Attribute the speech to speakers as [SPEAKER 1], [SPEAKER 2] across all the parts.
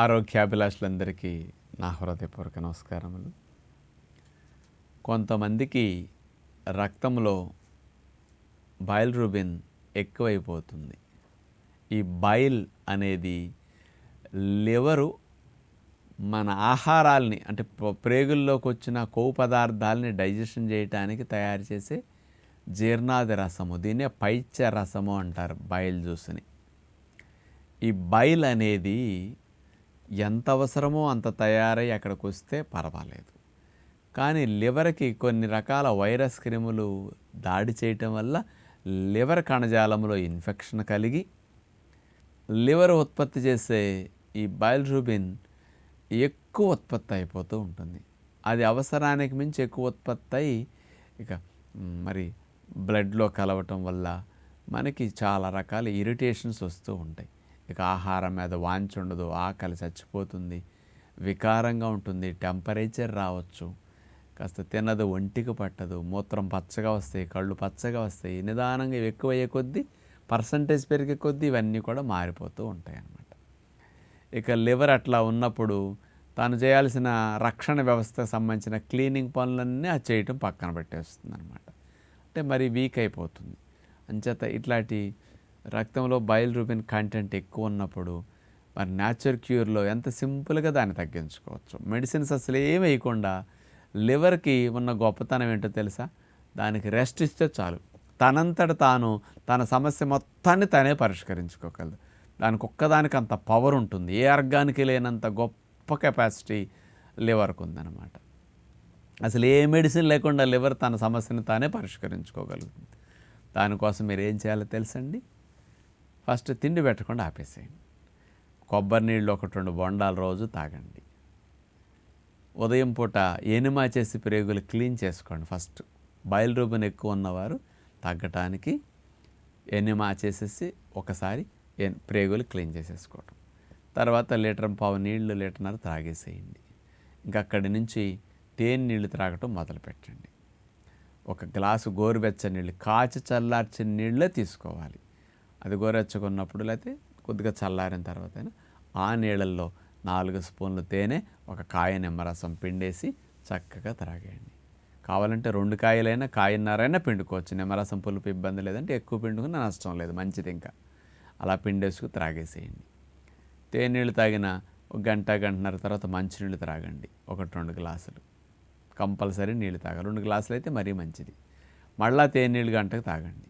[SPEAKER 1] ఆరోగ్యాభిలాషులందరికీ నా హృదయపూర్వక నమస్కారములు. కొంతమందికి రక్తంలో బైల్రూబిన్ ఎక్కువైపోతుంది. ఈ బైల్ అనేది లివరు మన ఆహారాల్ని అంటే ప్ర- ప్రేగుల్లోకి వచ్చిన కొవ్వు పదార్థాలని డైజెషన్ చేయడానికి తయారు చేసే జీర్ణాది రసము దీన్నే పైత్య రసము అంటారు బయల్ జ్యూస్ని. ఈ బైల్ అనేది ఎంత అవసరమో అంత తయారై అక్కడికి వస్తే పర్వాలేదు. కానీ లివర్కి కొన్ని రకాల వైరస్ క్రిములు దాడి చేయటం వల్ల లివర్ కణజాలంలో ఇన్ఫెక్షన్ కలిగి లివర్ ఉత్పత్తి చేసే ఈ బయల్రూబిన్ ఎక్కువ ఉత్పత్తి అయిపోతూ ఉంటుంది. అది అవసరానికి మించి ఎక్కువ ఉత్పత్తి అయి ఇక మరి బ్లడ్లో కలవటం వల్ల మనకి చాలా రకాల ఇరిటేషన్స్ వస్తూ ఉంటాయి. ఇక ఆహారం మీద వాంచి ఉండదు ఆకలి చచ్చిపోతుంది వికారంగా ఉంటుంది టెంపరేచర్ రావచ్చు. కాస్త తినదు ఒంటికి పట్టదు మూత్రం పచ్చగా వస్తాయి కళ్ళు పచ్చగా వస్తాయి నిదానంగా ఇవి కొద్దీ పర్సంటేజ్ పెరిగే కొద్దీ ఇవన్నీ కూడా మారిపోతూ ఉంటాయి అన్నమాట ఇక లివర్ అట్లా ఉన్నప్పుడు తాను చేయాల్సిన రక్షణ వ్యవస్థకు సంబంధించిన క్లీనింగ్ పనులన్నీ అది చేయటం పక్కన పెట్టేస్తుంది అనమాట అంటే మరి వీక్ అయిపోతుంది. అంచేత ఇట్లాంటి రక్తంలో బయల్ రూబిన్ కంటెంట్ ఎక్కువ ఉన్నప్పుడు మరి న్యాచురల్ క్యూర్లో ఎంత సింపుల్గా దాన్ని తగ్గించుకోవచ్చు? మెడిసిన్స్ అసలు ఏమి వేయకుండా లివర్కి ఉన్న గొప్పతనం ఏంటో తెలుసా? దానికి రెస్ట్ ఇస్తే చాలు. తనంతట తాను తన సమస్య మొత్తాన్ని తనే పరిష్కరించుకోగలదు. దానికి ఒక్కదానికి అంత పవర్ ఉంటుంది. ఏ అర్గానికి లేనంత గొప్ప కెపాసిటీ లివర్కి ఉందన్నమాట. అసలు ఏ మెడిసిన్ లేకుండా లివర్ తన సమస్యను తానే పరిష్కరించుకోగలుగుతుంది. దానికోసం మీరు ఏం చేయాలో తెలుసండి? ఫస్ట్ తిండి పెట్టకుండా ఆపేసేయండి. కొబ్బరి నీళ్ళు ఒకటి రెండు బొండాలు రోజు తాగండి. ఉదయం పూట ఎనిమా చేసి ప్రేగులు క్లీన్ చేసుకోండి ఫస్ట్. బయలు రూపం ఎక్కువ ఉన్నవారు తగ్గటానికి ఎనిమా చేసేసి ఒకసారి ప్రేగులు క్లీన్ చేసేసుకోవడం తర్వాత లీటర్ పావు నీళ్ళు లీటర్నర త్రాగేసేయండి. ఇంకా అక్కడి నుంచి తేనె నీళ్ళు త్రాగటం మొదలుపెట్టండి. ఒక గ్లాసు గోరువెచ్చని నీళ్ళు కాచి చల్లార్చిన నీళ్ళే తీసుకోవాలి. అది గోరెచ్చుకున్నప్పుడు లేకపోతే కొద్దిగా చల్లారిన తర్వాత ఆ నీళ్ళల్లో నాలుగు స్పూన్లు తేనె ఒక కాయ నిమ్మరసం పిండేసి చక్కగా త్రాగేయండి. కావాలంటే రెండు కాయలైనా కాయన్నరైనా పిండుకోవచ్చు. నిమ్మరసం పులుపు ఇబ్బంది లేదంటే ఎక్కువ పిండుకున్న నష్టం లేదు మంచిది ఇంకా. అలా పిండేసుకు త్రాగేసేయండి. తేనీళ్ళు తాగిన ఒక గంట గంటన్నర తర్వాత మంచినీళ్ళు త్రాగండి ఒకటి రెండు గ్లాసులు. కంపల్సరీ నీళ్ళు తాగాలి. రెండు గ్లాసులు అయితే మరీ మంచిది. మళ్ళా తేనీళ్ళు గంటకు తాగండి.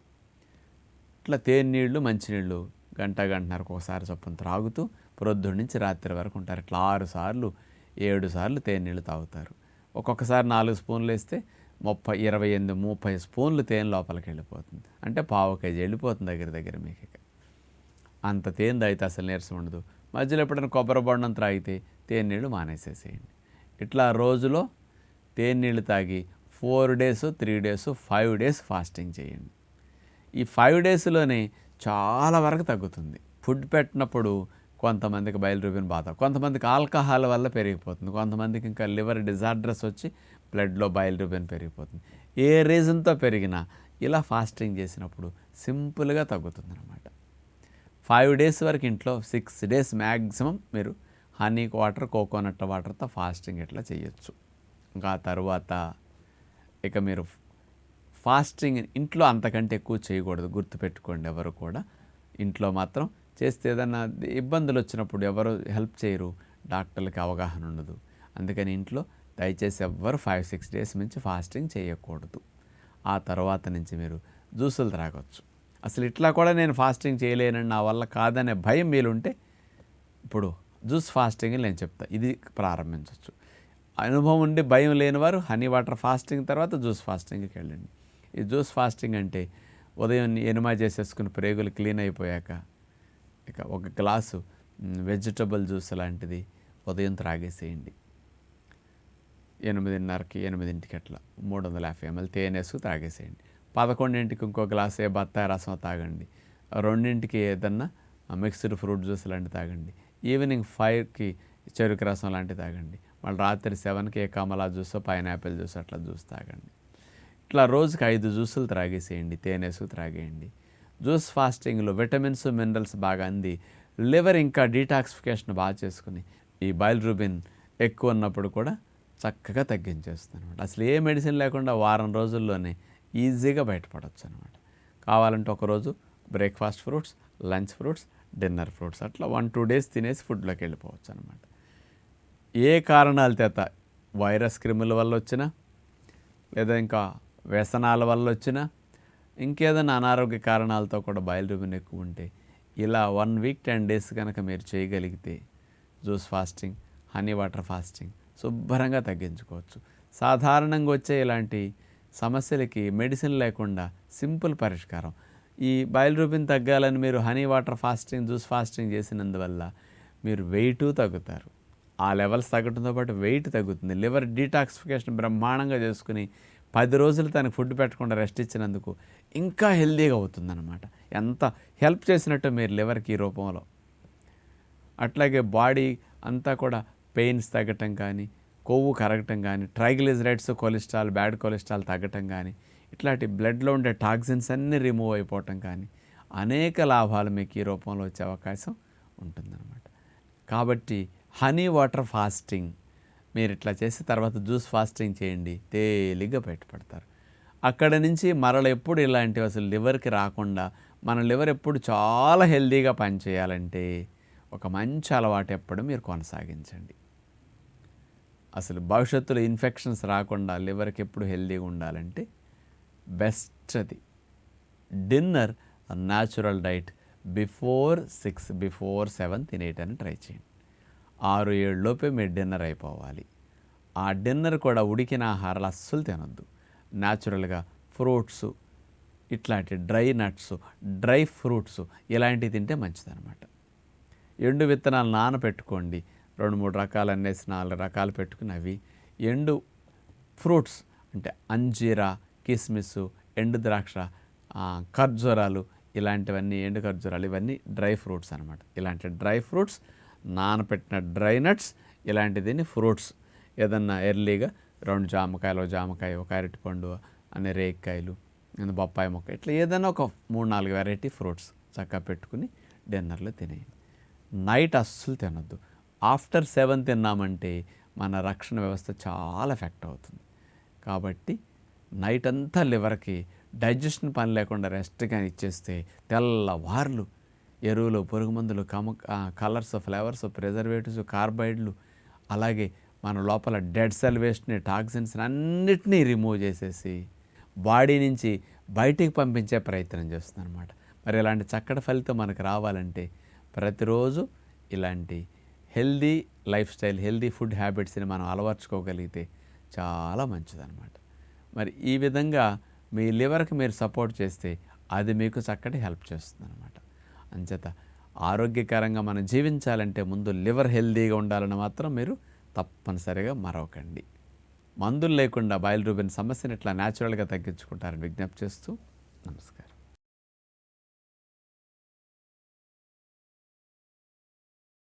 [SPEAKER 1] ఇట్లా తేనీళ్ళు మంచినీళ్ళు గంట గంటన్నరకు ఒకసారి చొప్పున త్రాగుతూ ప్రొద్దుడి నుంచి రాత్రి వరకు ఉంటారు. ఇట్లా ఆరు సార్లు ఏడు సార్లు తేనీళ్ళు తాగుతారు. ఒక్కొక్కసారి నాలుగు స్పూన్లు వేస్తే ముప్పై ఇరవై ఎనిమిది ముప్పై స్పూన్లు తేనె లోపలికి వెళ్ళిపోతుంది. అంటే పావు కేజీ వెళ్ళిపోతుంది దగ్గర దగ్గర మీకు అంత తేనె తాగితే అసలు నీరసం ఉండదు. మధ్యలో ఎప్పుడైనా కొబ్బరి బొండం త్రాగితే తేనె నీళ్ళు మానేసేసేయండి. ఇట్లా రోజులో తేనె నీళ్ళు తాగి four days three days five days fasting చేయండి. ఈ ఫైవ్ డేస్లోనే చాలా వరకు తగ్గుతుంది. ఫుడ్ పెట్టినప్పుడు కొంతమందికి బయలురూపిన బాధ కొంతమందికి ఆల్కహాల్ వల్ల పెరిగిపోతుంది కొంతమందికి ఇంకా లివర్ డిజార్డర్స్ వచ్చి బ్లడ్లో బయలురూపిన పెరిగిపోతుంది. ఏ రీజన్తో పెరిగినా ఇలా ఫాస్టింగ్ చేసినప్పుడు సింపుల్గా తగ్గుతుంది అనమాట ఫైవ్ డేస్ వరకు ఇంట్లో సిక్స్ డేస్ మ్యాక్సిమం మీరు హనీ వాటర్ కోకోనట్ వాటర్తో ఫాస్టింగ్ ఇట్లా చేయొచ్చు. ఇంకా తర్వాత ఇక మీరు ఫాస్టింగ్ ఇంట్లో అంతకంటే ఎక్కువ చేయకూడదు గుర్తుపెట్టుకోండి ఎవరు కూడా. ఇంట్లో మాత్రం చేస్తే ఏదన్నా ఇబ్బందులు వచ్చినప్పుడు ఎవరు హెల్ప్ చేయరు డాక్టర్లకి అవగాహన ఉండదు. అందుకని ఇంట్లో దయచేసి ఎవ్వరు ఫైవ్ సిక్స్ డేస్ నుంచి ఫాస్టింగ్ చేయకూడదు. ఆ తర్వాత నుంచి మీరు జ్యూసులు త్రాగొచ్చు. అసలు ఇట్లా కూడా నేను ఫాస్టింగ్ చేయలేనని నా వల్ల కాదనే భయం మీలుంటే ఇప్పుడు జ్యూస్ ఫాస్టింగ్ నేను చెప్తా ఇది ప్రారంభించవచ్చు అనుభవం ఉండి భయం లేనివారు హనీ వాటర్ ఫాస్టింగ్ తర్వాత జ్యూస్ ఫాస్టింగ్కి వెళ్ళండి. ఈ జ్యూస్ ఫాస్టింగ్ అంటే ఉదయం ఎనిమా చేసేసుకుని ప్రేగులు క్లీన్ అయిపోయాక ఇక ఒక గ్లాసు వెజిటబుల్ జ్యూస్ లాంటిది ఉదయం త్రాగేసేయండి. ఎనిమిదిన్నరకి ఎనిమిదింటికి అట్లా మూడు వందల యాభై ఎంఎల్ తేనేసుకు తాగేసేయండి పదకొండింటికి ఇంకో గ్లాస్ ఏ బత్తాయి రసం తాగండి. రెండింటికి ఏదన్నా మిక్స్డ్ ఫ్రూట్ జ్యూస్ లాంటివి తాగండి. ఈవినింగ్ ఫైవ్కి చెరుకు రసం లాంటివి తాగండి. మళ్ళీ రాత్రి సెవెన్కి ఏ కమలా జ్యూస్ పైనాపిల్ జ్యూస్ అట్లా జ్యూస్ తాగండి. ఇట్లా రోజుకి ఐదు జ్యూసులు త్రాగేసేయండి తేనెసు త్రాగేయండి. జ్యూస్ ఫాస్టింగ్లో విటమిన్స్ మినరల్స్ బాగా అంది. లివర్ ఇంకా డీటాక్సిఫికేషన్ బాగా చేసుకుని ఈ బైల్ రూబిన్ ఎక్కువ ఉన్నప్పుడు కూడా చక్కగా తగ్గించేస్తుంది అనమాట అసలు ఏ మెడిసిన్ లేకుండా వారం రోజుల్లోనే ఈజీగా బయటపడవచ్చు అనమాట కావాలంటే ఒకరోజు breakfast fruits lunch fruits dinner fruits అట్లా వన్ టూ డేస్ తినేసి ఫుడ్లోకి వెళ్ళిపోవచ్చు అనమాట ఏ కారణాల చేత వైరస్ క్రిముల వల్ల వచ్చినా లేదా ఇంకా వ్యసనాల వల్ల వచ్చిన ఇంకేదైనా అనారోగ్య కారణాలతో కూడా బయలుదేరిన ఎక్కువ ఉంటే ఇలా వన్ వీక్ టెన్ డేస్ కనుక మీరు చేయగలిగితే juice fasting honey water fasting శుభ్రంగా తగ్గించుకోవచ్చు. సాధారణంగా వచ్చే ఇలాంటి సమస్యలకి మెడిసిన్ లేకుండా సింపుల్ పరిష్కారం. ఈ బయలురూపిని తగ్గాలని మీరు honey water fasting juice fasting చేసినందువల్ల మీరు వెయిట్ తగ్గుతారు. ఆ లెవెల్స్ తగ్గడంతో పాటు వెయిట్ తగ్గుతుంది. లివర్ డీటాక్సిఫికేషన్ బ్రహ్మాండంగా చేసుకుని పది రోజులు తనకు ఫుడ్ పెట్టకుండా రెస్ట్ ఇచ్చినందుకు ఇంకా హెల్దీగా అవుతుందన్నమాట. ఎంత హెల్ప్ చేసినట్టు మీరు లివర్కి ఈ రూపంలో. అట్లాగే బాడీ అంతా కూడా పెయిన్స్ తగ్గటం కానీ కొవ్వు కరగటం కానీ ట్రైగ్లిజరైడ్స్ కొలెస్ట్రాల్ బ్యాడ్ కొలెస్ట్రాల్ తగ్గటం కానీ ఇట్లాంటి బ్లడ్లో ఉండే టాక్సిన్స్ అన్నీ రిమూవ్ అయిపోవటం కానీ అనేక లాభాలు మీకు ఈ రూపంలో వచ్చే అవకాశం ఉంటుందన్నమాట. కాబట్టి హనీ వాటర్ ఫాస్టింగ్ మీరు ఇట్లా చేసి తర్వాత జ్యూస్ ఫాస్టింగ్ చేయండి తేలిగ్గా బయటపడతారు. అక్కడ నుంచి మరల ఎప్పుడు ఇలాంటివి అసలు లివర్కి రాకుండా మన లివర్ ఎప్పుడు చాలా హెల్దీగా పనిచేయాలంటే ఒక మంచి అలవాటు ఎప్పుడు మీరు కొనసాగించండి. అసలు భవిష్యత్తులో ఇన్ఫెక్షన్స్ రాకుండా లివర్కి ఎప్పుడు హెల్దీగా ఉండాలంటే బెస్ట్ అది dinner natural diet before six before seven తినేయటాన్ని try చేయండి. ఆరు ఏళ్ళలోపే మీరు డిన్నర్ అయిపోవాలి. ఆ డిన్నర్ కూడా ఉడికిన ఆహారాలు అస్సలు తినొద్దు. న్యాచురల్గా ఫ్రూట్స్ ఇట్లాంటి డ్రై నట్స్ డ్రై ఫ్రూట్స్ ఇలాంటివి తింటే మంచిదన్నమాట. ఎండు విత్తనాలు నానబెట్టుకోండి రెండు మూడు రకాలు అనేసి నాలుగు రకాలు పెట్టుకుని అవి ఎండు ఫ్రూట్స్ అంటే అంజీరా కిస్మిస్ ఎండు ద్రాక్ష ఖర్జూరాలు ఇలాంటివన్నీ ఎండు ఖర్జూరాలు ఇవన్నీ డ్రై ఫ్రూట్స్ అనమాట ఇలాంటి డ్రై ఫ్రూట్స్ నానపెట్టిన డ్రై నట్స్ ఇలాంటిదిని ఫ్రూట్స్. ఏదన్నా ఎర్లీగా రెండు జామకాయలు జామకాయ ఒక అరటిపండు అనే రేగికాయలు బొప్పాయి మొక్క ఇట్లా ఏదైనా ఒక మూడు నాలుగు వెరైటీ ఫ్రూట్స్ చక్కగా పెట్టుకుని డిన్నర్లో తినేయండి. నైట్ అస్సలు తినొద్దు. ఆఫ్టర్ సెవెన్ తిన్నామంటే మన రక్షణ వ్యవస్థ చాలా ఎఫెక్ట్ అవుతుంది. కాబట్టి నైట్ అంతా లివర్కి డైజెషన్ పని లేకుండా రెస్ట్ కానీ ఇచ్చేస్తే తెల్లవార్లు ఎరువులు పురుగు మందులు కమ కలర్స్ ఫ్లేవర్స్ ప్రిజర్వేటివ్స్ కార్బైడ్లు అలాగే మన లోపల డెడ్ సెల్ వేస్ట్ని టాక్సిన్స్ అన్నిటినీ రిమూవ్ చేసేసి బాడీ నుంచి బయటికి పంపించే ప్రయత్నం చేస్తుంది అనమాట మరి ఇలాంటి చక్కటి ఫలితం మనకు రావాలంటే ప్రతిరోజు ఇలాంటి healthy lifestyle healthy food హ్యాబిట్స్ని మనం అలవర్చుకోగలిగితే చాలా మంచిదన్నమాట. మరి ఈ విధంగా మీ లివర్కి మీరు సపోర్ట్ చేస్తే అది మీకు చక్కటి హెల్ప్ చేస్తుంది అనమాట అంచేత ఆరోగ్యకరంగా మనం జీవించాలంటే ముందు లివర్ హెల్దీగా ఉండాలని మాత్రం మీరు తప్పనిసరిగా మరవకండి. మందులు లేకుండా బయలురూపిన సమస్యను ఇట్లా న్యాచురల్గా తగ్గించుకుంటారని విజ్ఞప్తి చేస్తూ నమస్కారం.